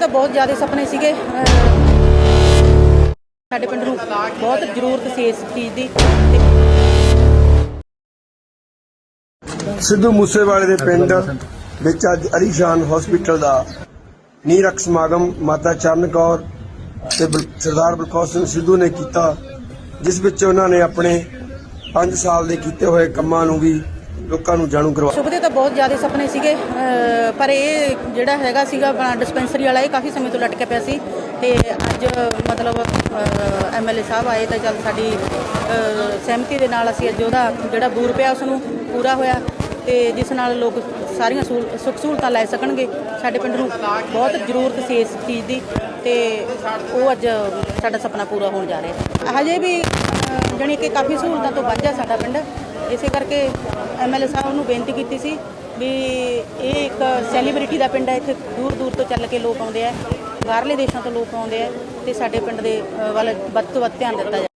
ਤਾਂ ਬਹੁਤ ਜ਼ਿਆਦਾ ਸੁਪਨੇ ਸੀਗੇ। ਸਾਡੇ ਪਿੰਡ ਨੂੰ ਬਹੁਤ ਜ਼ਰੂਰਤ ਸੀ ਇਸ ਚੀਜ਼ ਦੀ। ਸਿੱਧੂ ਮੂਸੇਵਾਲੇ ਦੇ ਪਿੰਡ ਵਿੱਚ ਅੱਜ ਅਲੀਸ਼ਾਨ ਹਸਪੀਟਲ ਦਾ ਨੀਰਖ ਸਮਾਗਮ ਮਾਤਾ ਚਰਨ ਕੌਰ ਤੇ ਸਰਦਾਰ ਬਲਕੌਰ ਸਿੰਘ ਸਿੱਧੂ ਨੇ ਕੀਤਾ, ਜਿਸ ਵਿੱਚ ਉਹਨਾਂ ਨੇ ਆਪਣੇ 5 ਸਾਲ ਦੇ ਕੀਤੇ ਹੋਏ ਕੰਮਾਂ ਨੂੰ ਵੀ ਲੋਕਾਂ ਨੂੰ ਜਾਣੂ ਕਰਵਾਇਆ ਸ਼ੁਭ ਦੇ ਤਾਂ ਬਹੁਤ ਜ਼ਿਆਦਾ ਸੁਪਨੇ ਸੀਗੇ ਅਹ ਪਰ ਇਹ ਜਿਹੜਾ ਹੈਗਾ ਸੀਗਾ ਡਿਸਪੈਂਸਰੀ ਵਾਲਾ ਇਹ ਕਾਫੀ ਸਮੇਂ ਤੋਂ ਲਟਕੇ ਪਿਆ ਸੀ। ਤੇ ਅੱਜ ਮਤਲਬ ਐਮਐਲਏ ਸਾਹਿਬ ਆਏ ਤਾਂ ਚੱਲ ਸਾਡੀ ਅਹ, ਸਹਿਮਤੀ ਦੇ ਨਾਲ ਅਸੀਂ ਅੱਜ ਉਹਦਾ ਜਿਹੜਾ ਬੂਰ ਪਿਆ ਉਸ ਨੂੰ ਪੂਰਾ ਹੋਇਆ। ਤੇ ਜਿਸ ਨਾਲ ਲੋਕ ਸਾਰੀਆਂ ਸਹੂਲ- ਸੁੱਖ ਸਹੂਲਤਾਂ ਲੈ ਸਕਣਗੇ। ਸਾਡੇ ਪਿੰਡ ਨੂੰ ਬਹੁਤ ਜ਼ਰੂਰਤ ਸੀ ਇਸ ਚੀਜ਼ ਦੀ। ਤੇ ਉਹ ਅੱਜ ਸਾਡਾ ਸੁਪਨਾ ਪੂਰਾ ਹੋਣ ਜਾ ਰਿਹਾ। ਹਜੇ ਵੀ ਅਹ, ਜਾਣੀ ਕਿ ਕਾਫੀ ਸਹੂਲਤਾਂ ਤੋਂ ਵਾਂਝਾ ਸਾਡਾ ਪਿੰਡ। ਇਸੇ ਕਰਕੇ ਐਮਐਲਏ ਸਾਹਿਬ ਨੂੰ ਬੇਨਤੀ ਕੀਤੀ ਸੀ ਵੀ ਇਹ ਇੱਕ ਸੈਲੀਬ੍ਰਿਟੀ ਦਾ ਪਿੰਡ ਹੈ, ਇੱਥੇ ਦੂਰ ਦੂਰ ਤੋਂ ਚੱਲ ਕੇ ਲੋਕ ਆਉਂਦੇ ਆ, ਬਾਹਰਲੇ ਦੇਸ਼ਾਂ ਤੋਂ ਲੋਕ ਆਉਂਦੇ ਆ ਤੇ ਸਾਡੇ ਪਿੰਡ ਦੇ ਵੱਲ ਵੱਧ ਤੋਂ ਵੱਧ ਧਿਆਨ ਦਿੱਤਾ ਜਾਵੇ।